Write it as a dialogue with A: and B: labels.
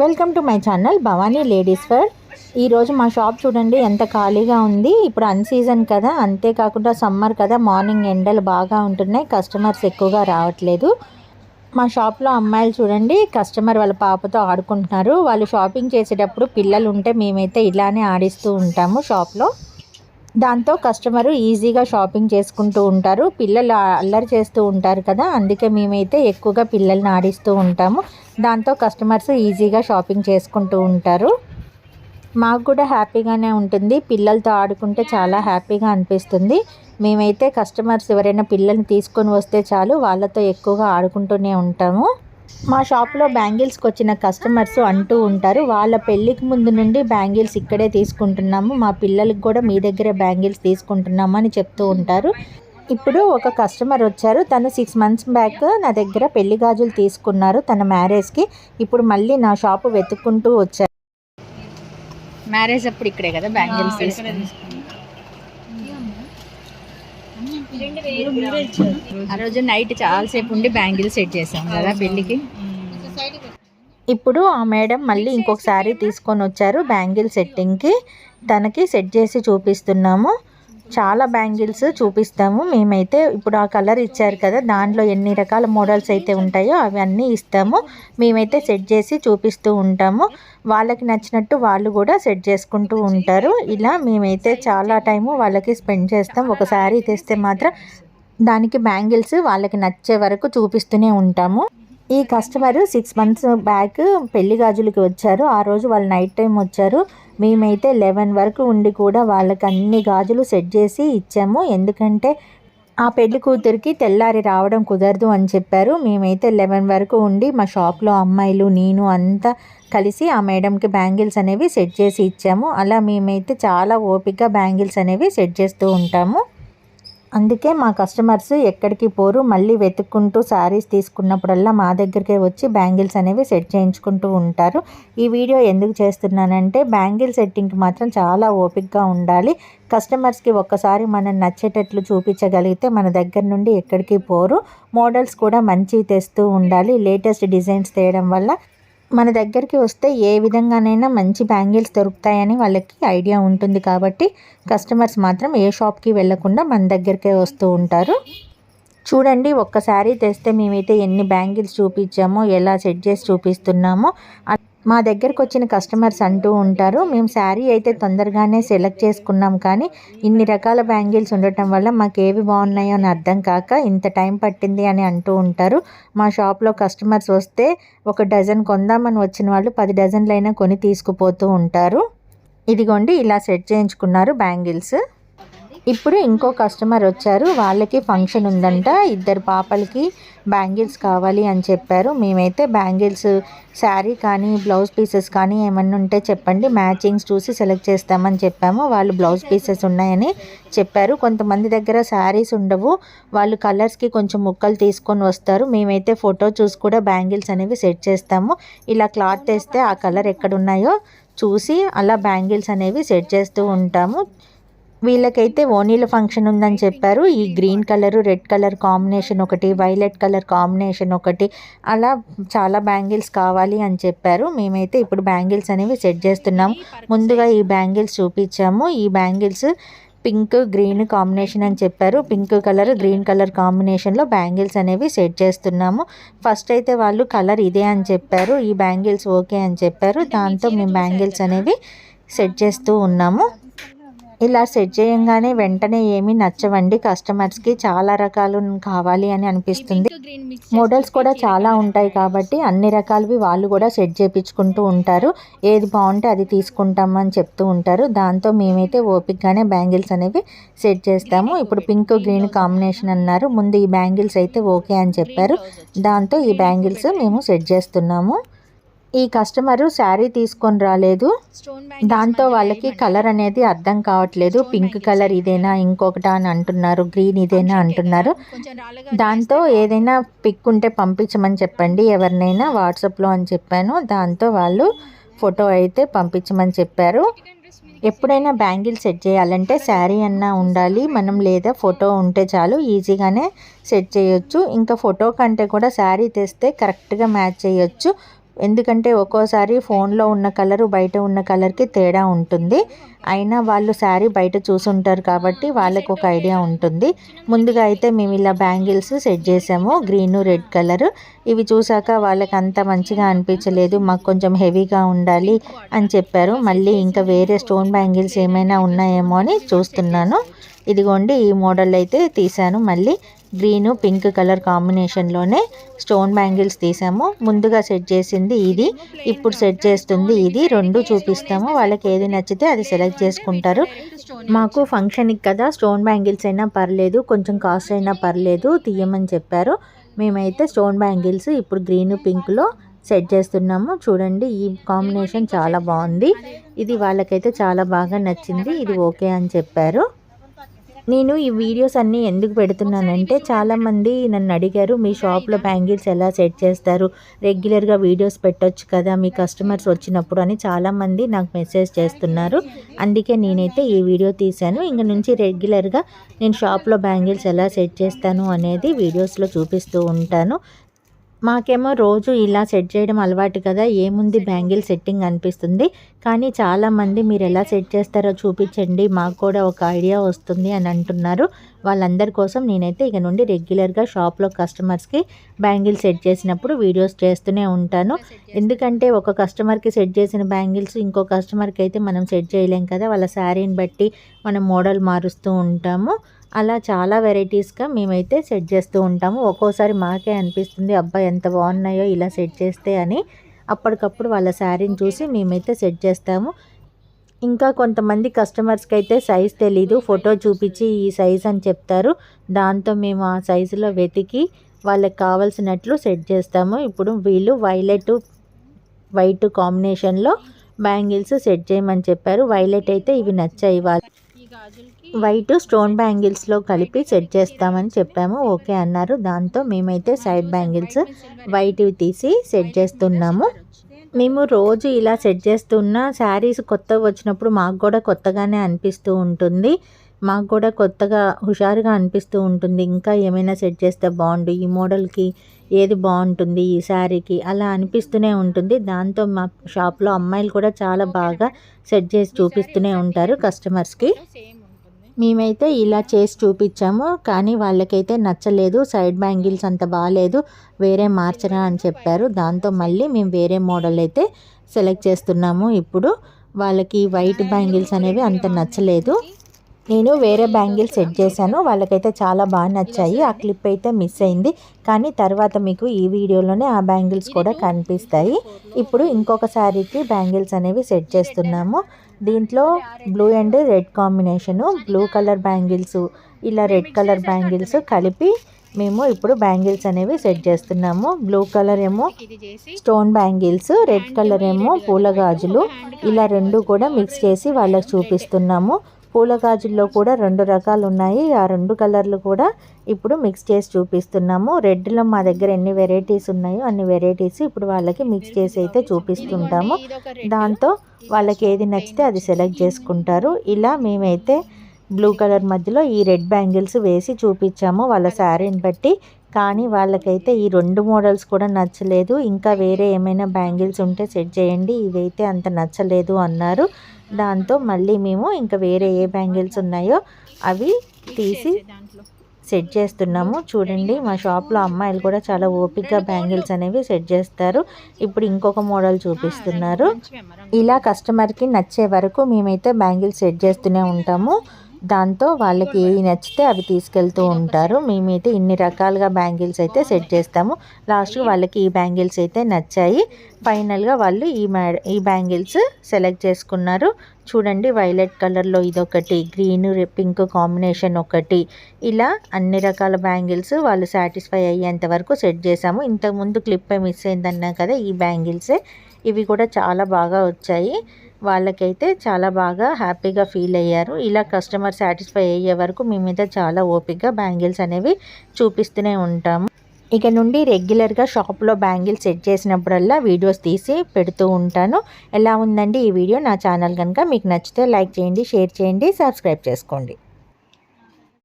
A: Welcome to my channel Bhavani ladies for ఈరోజు మా shop చూడండి ఎంత ఖాళీగా ఉంది. ఇప్పుడు అన్సీజన్ కదా అంతేకాకుండా సమ్మర్ కదా మార్నింగ్ ఎండలు బాగా ఉంటున్నాయి కస్టమర్స్ ఎక్కువగా రావట్లేదు. మా షాప్లో అమ్మాయిలు చూడండి కస్టమర్ వాళ్ళ పాపతో ఆడుకుంటున్నారు. వాళ్ళు షాపింగ్ చేసేటప్పుడు పిల్లలు ఉంటే మేమైతే ఇలానే ఆడిస్తూ ఉంటాము షాప్లో దాంతో కస్టమరు ఈజీగా షాపింగ్ చేసుకుంటూ ఉంటారు. పిల్లలు అల్లరి చేస్తూ ఉంటారు కదా అందుకే మేమైతే ఎక్కువగా పిల్లల్ని ఆడిస్తూ ఉంటాము. దాంతో కస్టమర్స్ ఈజీగా షాపింగ్ చేసుకుంటూ ఉంటారు. మాకు కూడా హ్యాపీగానే ఉంటుంది. పిల్లలతో ఆడుకుంటే చాలా హ్యాపీగా అనిపిస్తుంది. మేమైతే కస్టమర్స్ ఎవరైనా పిల్లల్ని తీసుకొని వస్తే చాలు వాళ్ళతో ఎక్కువగా ఆడుకుంటూనే ఉంటాము. మా షాప్లో బ్యాంగిల్స్కి వచ్చిన కస్టమర్స్ అంటూ ఉంటారు. వాళ్ళ పెళ్ళికి ముందు నుండి బ్యాంగిల్స్ ఇక్కడే తీసుకుంటున్నాము. మా పిల్లలకి కూడా మీ దగ్గరే బ్యాంగిల్స్ తీసుకుంటున్నాము అని చెప్తూ ఉంటారు. ఇప్పుడు ఒక కస్టమర్ వచ్చారు. తను సిక్స్ మంత్స్ బ్యాక్ నా దగ్గర పెళ్ళి గాజులు తీసుకున్నారు తన మ్యారేజ్కి. ఇప్పుడు మళ్ళీ నా షాపు వెతుక్కుంటూ వచ్చారు. మ్యారేజ్ అప్పుడు ఇక్కడే కదా బ్యాంగిల్స్ ఆ రోజు నైట్ చాలాసేపు ఉండి బ్యాంగిల్ సెట్ చేసాం కదా పెళ్ళికి. ఇప్పుడు ఆ మేడం మళ్ళీ ఇంకొకసారి తీసుకొని వచ్చారు బ్యాంగిల్ సెట్టింగ్కి. తనకి సెట్ చేసి చూపిస్తున్నాము. చాలా బ్యాంగిల్స్ చూపిస్తాము. మేమైతే ఇప్పుడు ఆ కలర్ ఇచ్చారు కదా దాంట్లో ఎన్ని రకాల మోడల్స్ అయితే ఉంటాయో అవన్నీ ఇస్తాము. మేమైతే సెట్ చేసి చూపిస్తూ ఉంటాము. వాళ్ళకి నచ్చినట్టు వాళ్ళు కూడా సెట్ చేసుకుంటూ ఉంటారు. ఇలా మేమైతే చాలా టైము వాళ్ళకి స్పెండ్ చేస్తాం. ఒక శారీ తెస్తే మాత్రం దానికి బ్యాంగిల్స్ వాళ్ళకి నచ్చే వరకు చూపిస్తూనే ఉంటాము. ఈ కస్టమర్ సిక్స్ మంత్స్ బ్యాక్ పెళ్ళి గాజులకి వచ్చారు. ఆ రోజు వాళ్ళు నైట్ టైం వచ్చారు. మేమైతే లెవెన్ వరకు ఉండి కూడా వాళ్ళకి అన్ని గాజులు సెట్ చేసి ఇచ్చాము. ఎందుకంటే ఆ పెళ్ళి కూతురికి తెల్లారి రావడం కుదరదు అని చెప్పారు. మేమైతే లెవెన్ వరకు ఉండి మా షాప్లో అమ్మాయిలు నేను అంతా కలిసి ఆ మేడంకి బ్యాంగిల్స్ అనేవి సెట్ చేసి ఇచ్చాము. అలా మేమైతే చాలా ఓపిక బ్యాంగిల్స్ అనేవి సెట్ చేస్తూ ఉంటాము. అందుకే మా కస్టమర్స్ ఎక్కడికి పోరు మళ్ళీ వెతుక్కుంటూ శారీస్ తీసుకున్నప్పుడల్లా మా దగ్గరికే వచ్చి బ్యాంగిల్స్ అనేవి సెట్ చేయించుకుంటూ ఉంటారు. ఈ వీడియో ఎందుకు చేస్తున్నానంటే బ్యాంగిల్ సెట్టింగ్కి మాత్రం చాలా ఓపిక్గా ఉండాలి. కస్టమర్స్కి ఒక్కసారి మనం నచ్చేటట్లు చూపించగలిగితే మన దగ్గర నుండి ఎక్కడికి పోరు. మోడల్స్ కూడా మంచివి తెస్తూ ఉండాలి. లేటెస్ట్ డిజైన్స్ తేయడం వల్ల మన దగ్గరికి వస్తే ఏ విధంగానైనా మంచి బ్యాంగిల్స్ దొరుకుతాయని వాళ్ళకి ఐడియా ఉంటుంది కాబట్టి కస్టమర్స్ మాత్రం ఏ షాప్కి వెళ్ళకుండా మన దగ్గరికే వస్తూ ఉంటారు. చూడండి ఒక్కసారి తెస్తే మేమైతే ఎన్ని బ్యాంగిల్స్ చూపించామో ఎలా సెట్ చేసి చూపిస్తున్నామో. మా దగ్గరకు వచ్చిన కస్టమర్స్ అంటూ ఉంటారు. మేము శారీ అయితే తొందరగానే సెలెక్ట్ చేసుకున్నాం కానీ ఇన్ని రకాల బ్యాంగిల్స్ ఉండటం వల్ల మాకు ఏవి బాగున్నాయో అని అర్థం కాక ఇంత టైం పట్టింది అని అంటూ ఉంటారు. మా షాప్లో కస్టమర్స్ వస్తే ఒక డజన్ కొందామని వచ్చిన వాళ్ళు పది డజన్లైనా కొని తీసుకుపోతూ ఉంటారు. ఇదిగోండి ఇలా సెట్ చేయించుకున్నారు బ్యాంగిల్స్. ఇప్పుడు ఇంకో కస్టమర్ వచ్చారు. వాళ్ళకి ఫంక్షన్ ఉందంట. ఇద్దరు పాపలకి బ్యాంగిల్స్ కావాలి అని చెప్పారు. మేమైతే బ్యాంగిల్స్ శారీ కానీ బ్లౌజ్ పీసెస్ కానీ ఏమన్నా ఉంటే చెప్పండి. మ్యాచింగ్స్ చూసి సెలెక్ట్ చేస్తామని చెప్పాము. వాళ్ళు బ్లౌజ్ పీసెస్ ఉన్నాయని చెప్పారు. కొంతమంది దగ్గర శారీస్ ఉండవు. వాళ్ళు కలర్స్కి కొంచెం ముక్కలు తీసుకొని వస్తారు. మేమైతే ఫోటో చూసి కూడా బ్యాంగిల్స్ అనేవి సెట్ చేస్తాము. ఇలా క్లాత్ వేస్తే ఆ కలర్ ఎక్కడున్నాయో చూసి అలా బ్యాంగిల్స్ అనేవి సెట్ చేస్తూ ఉంటాము. వీళ్ళకైతే ఓనీల ఫంక్షన్ ఉందని చెప్పారు. ఈ green colour red colour combination ఒకటి వైలెట్ కలర్ కాంబినేషన్ ఒకటి అలా చాలా బ్యాంగిల్స్ కావాలి అని చెప్పారు. మేమైతే ఇప్పుడు బ్యాంగిల్స్ అనేవి సెట్ చేస్తున్నాము ముందుగా ఈ బ్యాంగిల్స్ చూపించాము. ఈ బ్యాంగిల్స్ పింక్ గ్రీన్ కాంబినేషన్ అని చెప్పారు. పింక్ కలర్ గ్రీన్ కలర్ కాంబినేషన్లో బ్యాంగిల్స్ అనేవి సెట్ చేస్తున్నాము. ఫస్ట్ అయితే వాళ్ళు కలర్ ఇదే అని చెప్పారు. ఈ బ్యాంగిల్స్ ఓకే అని చెప్పారు. దాంతో మేము బ్యాంగిల్స్ అనేవి సెట్ చేస్తూ ఉన్నాము. ఇలా సెట్ చేయంగానే వెంటనే ఏమీ నచ్చవండి. కస్టమర్స్కి చాలా రకాలు కావాలి అని అనిపిస్తుంది. మోడల్స్ కూడా చాలా ఉంటాయి కాబట్టి అన్ని రకాలవి వాళ్ళు కూడా సెట్ చేయించుకుంటూ ఉంటారు. ఏది బాగుంటే అది తీసుకుంటామని చెప్తూ ఉంటారు. దాంతో మేమైతే ఓపిక్గానే బ్యాంగిల్స్ అనేవి సెట్ చేస్తాము. ఇప్పుడు పింక్ గ్రీన్ కాంబినేషన్ అన్నారు. ముందు ఈ బ్యాంగిల్స్ అయితే ఓకే అని చెప్పారు. దాంతో ఈ బ్యాంగిల్స్ మేము సెట్ చేస్తున్నాము. ఈ కస్టమరు శారీ తీసుకొని రాలేదు. దాంతో వాళ్ళకి కలర్ అనేది అర్థం కావట్లేదు. పింక్ కలర్ ఇదేనా ఇంకొకటా అని అంటున్నారు. గ్రీన్ ఇదేనా అంటున్నారు. దాంతో ఏదైనా పిక్ ఉంటే పంపించమని చెప్పండి. ఎవరినైనా వాట్సాప్లో అని చెప్పాను. దాంతో వాళ్ళు ఫోటో అయితే పంపించమని చెప్పారు. ఎప్పుడైనా బ్యాంగిల్ సెట్ చేయాలంటే శారీ అన్నా ఉండాలి. మనం లేదా ఫోటో ఉంటే చాలు ఈజీగానే సెట్ చేయొచ్చు. ఇంకా ఫోటో కంటే కూడా శారీ తెస్తే కరెక్ట్గా మ్యాచ్ చేయొచ్చు. ఎందుకంటే ఒక్కోసారి ఫోన్లో ఉన్న కలరు బయట ఉన్న కలర్కి తేడా ఉంటుంది. అయినా వాళ్ళు శారీ బయట చూసుంటారు కాబట్టి వాళ్ళకు ఒక ఐడియా ఉంటుంది. ముందుగా అయితే మేము ఇలా బ్యాంగిల్స్ సెట్ చేసాము. Green red colour. ఇవి చూసాక వాళ్ళకి అంత మంచిగా అనిపించలేదు. మాకు కొంచెం హెవీగా ఉండాలి అని చెప్పారు. మళ్ళీ ఇంకా వేరే స్టోన్ బ్యాంగిల్స్ ఏమైనా ఉన్నాయేమో అని చూస్తున్నాను. ఇదిగోండి ఈ మోడల్ అయితే తీసాను మళ్ళీ గ్రీన్ పింక్ కలర్ కాంబినేషన్లోనే స్టోన్ బ్యాంగిల్స్ తీసాము. ముందుగా సెట్ చేసింది ఇది. ఇప్పుడు సెట్ చేస్తుంది ఇది. రెండు చూపిస్తాము. వాళ్ళకి ఏది నచ్చితే అది సెలెక్ట్ చేసుకుంటారు. మాకు ఫంక్షన్కి కదా స్టోన్ బ్యాంగిల్స్ అయినా పర్లేదు కొంచెం కాస్ట్ అయినా పర్లేదు తీయమని చెప్పారు. మేమైతే స్టోన్ బ్యాంగిల్స్ ఇప్పుడు గ్రీన్ పింక్లో సెట్ చేస్తున్నాము. చూడండి ఈ కాంబినేషన్ చాలా బాగుంది. ఇది వాళ్ళకైతే చాలా బాగా నచ్చింది. ఇది ఓకే అని చెప్పారు. నేను ఈ వీడియోస్ అన్నీ ఎందుకు పెడుతున్నానంటే చాలామంది నన్ను అడిగారు మీ షాప్లో బ్యాంగిల్స్ ఎలా సెట్ చేస్తారు? రెగ్యులర్గా వీడియోస్ పెట్టొచ్చు కదా మీ కస్టమర్స్ వచ్చినప్పుడు అని చాలామంది నాకు మెసేజ్ చేస్తున్నారు. అందుకే నేనైతే ఈ వీడియో తీశాను. ఇంక నుంచి రెగ్యులర్గా నేను షాప్లో బ్యాంగిల్స్ ఎలా సెట్ చేస్తాను అనేది వీడియోస్లో చూపిస్తూ ఉంటాను. మాకేమో రోజు ఇలా సెట్ చేయడం అలవాటు కదా ఏముంది బ్యాంగిల్ సెట్టింగ్ అనిపిస్తుంది. కానీ చాలామంది మీరు ఎలా సెట్ చేస్తారో చూపించండి మాకు కూడా ఒక ఐడియా వస్తుంది అని అంటున్నారు. వాళ్ళందరి కోసం నేనైతే ఇక నుండి రెగ్యులర్గా షాప్లో కస్టమర్స్కి బ్యాంగిల్ సెట్ చేసినప్పుడు వీడియోస్ చేస్తూనే ఉంటాను. ఎందుకంటే ఒక కస్టమర్కి సెట్ చేసిన బ్యాంగిల్స్ ఇంకో కస్టమర్కి అయితే మనం సెట్ చేయలేం కదా వాళ్ళ శారీని బట్టి మనం మోడల్ మారుస్తూ ఉంటాము. అలా చాలా వెరైటీస్గా మేమైతే సెట్ చేస్తూ ఉంటాము. ఒక్కోసారి మాకే అనిపిస్తుంది అబ్బా ఎంత బాగున్నాయో ఇలా సెట్ చేస్తే అని. అప్పటికప్పుడు వాళ్ళ శారీని చూసి మేమైతే సెట్ చేస్తాము. ఇంకా కొంతమంది కస్టమర్స్కి అయితే సైజ్ తెలీదు ఫోటో చూపించి ఈ సైజ్ అని చెప్తారు. దాంతో మేము ఆ సైజులో వెతికి వాళ్ళకి కావాల్సినట్లు సెట్ చేస్తాము. ఇప్పుడు వీళ్ళు వైలెట్ వైట్ కాంబినేషన్లో బ్యాంగిల్స్ సెట్ చేయమని చెప్పారు. వైలెట్ అయితే ఇవి నచ్చాయి వాళ్ళు వైట్ స్టోన్ బ్యాంగిల్స్లో కలిపి సెట్ చేస్తామని చెప్పాము. ఓకే అన్నారు. దాంతో మేమైతే సైడ్ బ్యాంగిల్స్ వైట్వి తీసి సెట్ చేస్తున్నాము. మేము రోజు ఇలా సెట్ చేస్తున్న శారీస్ కొత్తగా వచ్చినప్పుడు మాకు కూడా కొత్తగానే అనిపిస్తూ ఉంటుంది. మాకు కూడా కొత్తగా హుషారుగా అనిపిస్తూ ఉంటుంది. ఇంకా ఏమైనా సెట్ చేస్తే బాగుండు. ఈ మోడల్కి ఏది బాగుంటుంది? ఈ శారీకి అలా అనిపిస్తూనే ఉంటుంది. దాంతో మా షాప్లో అమ్మాయిలు కూడా చాలా బాగా సెట్ చేసి చూపిస్తూనే ఉంటారు కస్టమర్స్కి. మేమైతే ఇలా చేసి చూపించాము కానీ వాళ్ళకైతే నచ్చలేదు సైడ్ బ్యాంగిల్స్ అంత బాగాలేదు వేరే మార్చరా అని చెప్పారు. దాంతో మళ్ళీ మేము వేరే మోడల్ అయితే సెలెక్ట్ చేస్తున్నాము. ఇప్పుడు వాళ్ళకి వైట్ బ్యాంగిల్స్ అనేవి అంత నచ్చలేదు. నేను వేరే బ్యాంగిల్ సెట్ చేశాను. వాళ్ళకైతే చాలా బాగా నచ్చాయి. ఆ క్లిప్ అయితే మిస్ అయింది. కానీ తర్వాత మీకు ఈ వీడియోలోనే ఆ బ్యాంగిల్స్ కూడా కనిపిస్తాయి. ఇప్పుడు ఇంకొక శారీకి బ్యాంగిల్స్ అనేవి సెట్ చేస్తున్నాము. దీంట్లో blue and red combination blue colour bangles ఇలా రెడ్ కలర్ బ్యాంగిల్స్ కలిపి మేము ఇప్పుడు బ్యాంగిల్స్ అనేవి సెట్ చేస్తున్నాము. బ్లూ కలర్ ఏమో స్టోన్ బ్యాంగిల్స్ రెడ్ కలర్ ఏమో పూల గాజులు ఇలా రెండు కూడా మిక్స్ చేసి వాళ్ళకి చూపిస్తున్నాము. పూల గాజుల్లో కూడా రెండు రకాలు ఉన్నాయి. ఆ రెండు కలర్లు కూడా ఇప్పుడు మిక్స్ చేసి చూపిస్తున్నాము. రెడ్లో మా దగ్గర ఎన్ని వెరైటీస్ ఉన్నాయో అన్ని వెరైటీస్ ఇప్పుడు వాళ్ళకి మిక్స్ చేసి అయితే చూపిస్తుంటాము. దాంతో వాళ్ళకి ఏది నచ్చితే అది సెలెక్ట్ చేసుకుంటారు. ఇలా మేమైతే బ్లూ కలర్ మధ్యలో ఈ రెడ్ బ్యాంగిల్స్ వేసి చూపించాము వాళ్ళ శారీని బట్టి. కానీ వాళ్ళకైతే ఈ రెండు మోడల్స్ కూడా నచ్చలేదు. ఇంకా వేరే ఏమైనా బ్యాంగిల్స్ ఉంటే సెట్ చేయండి. ఇవైతే అంత నచ్చలేదు అన్నారు. దాంతో మళ్ళీ మేము ఇంకా వేరే ఏ బ్యాంగిల్స్ ఉన్నాయో అవి తీసి సెట్ చేస్తున్నాము. చూడండి మా షాప్లో అమ్మాయిలు కూడా చాలా ఓపిక్గా బ్యాంగిల్స్ అనేవి సెట్ చేస్తారు. ఇప్పుడు ఇంకొక మోడల్ చూపిస్తున్నారు. ఇలా కస్టమర్కి నచ్చే వరకు మేమైతే బ్యాంగిల్స్ సెట్ చేస్తూనే ఉంటాము. దాంతో వాళ్ళకి ఏవి నచ్చితే అవి తీసుకెళ్తూ ఉంటారు. మేమైతే ఇన్ని రకాలుగా బ్యాంగిల్స్ అయితే సెట్ చేస్తాము. లాస్ట్కి వాళ్ళకి ఈ బ్యాంగిల్స్ అయితే నచ్చాయి. ఫైనల్గా వాళ్ళు ఈ ఈ బ్యాంగిల్స్ సెలెక్ట్ చేసుకున్నారు. చూడండి వైలెట్ కలర్లో ఇదొకటి గ్రీన్ పింక్ కాంబినేషన్ ఒకటి. ఇలా అన్ని రకాల బ్యాంగిల్స్ వాళ్ళు సాటిస్ఫై అయ్యేంత వరకు సెట్ చేసాము ఇంతకుముందు క్లిప్ మిస్ అయిందన్నా కదా ఈ బ్యాంగిల్సే. ఇవి కూడా చాలా బాగా వచ్చాయి. వాళ్ళకైతే చాలా బాగా హ్యాపీగా ఫీల్ అయ్యారు. ఇలా కస్టమర్ సాటిస్ఫై అయ్యే వరకు మేమైతే చాలా ఓపిక్గా బ్యాంగిల్స్ అనేవి చూపిస్తూనే ఉంటాము. ఇక నుండి రెగ్యులర్గా షాప్లో బ్యాంగిల్స్ సెట్ చేసినప్పుడల్లా వీడియోస్ తీసి పెడుతూ ఉంటాను. ఎలా ఉందండి ఈ వీడియో? నా ఛానల్ కనుక మీకు నచ్చితే లైక్ చేయండి షేర్ చేయండి సబ్స్క్రైబ్ చేసుకోండి.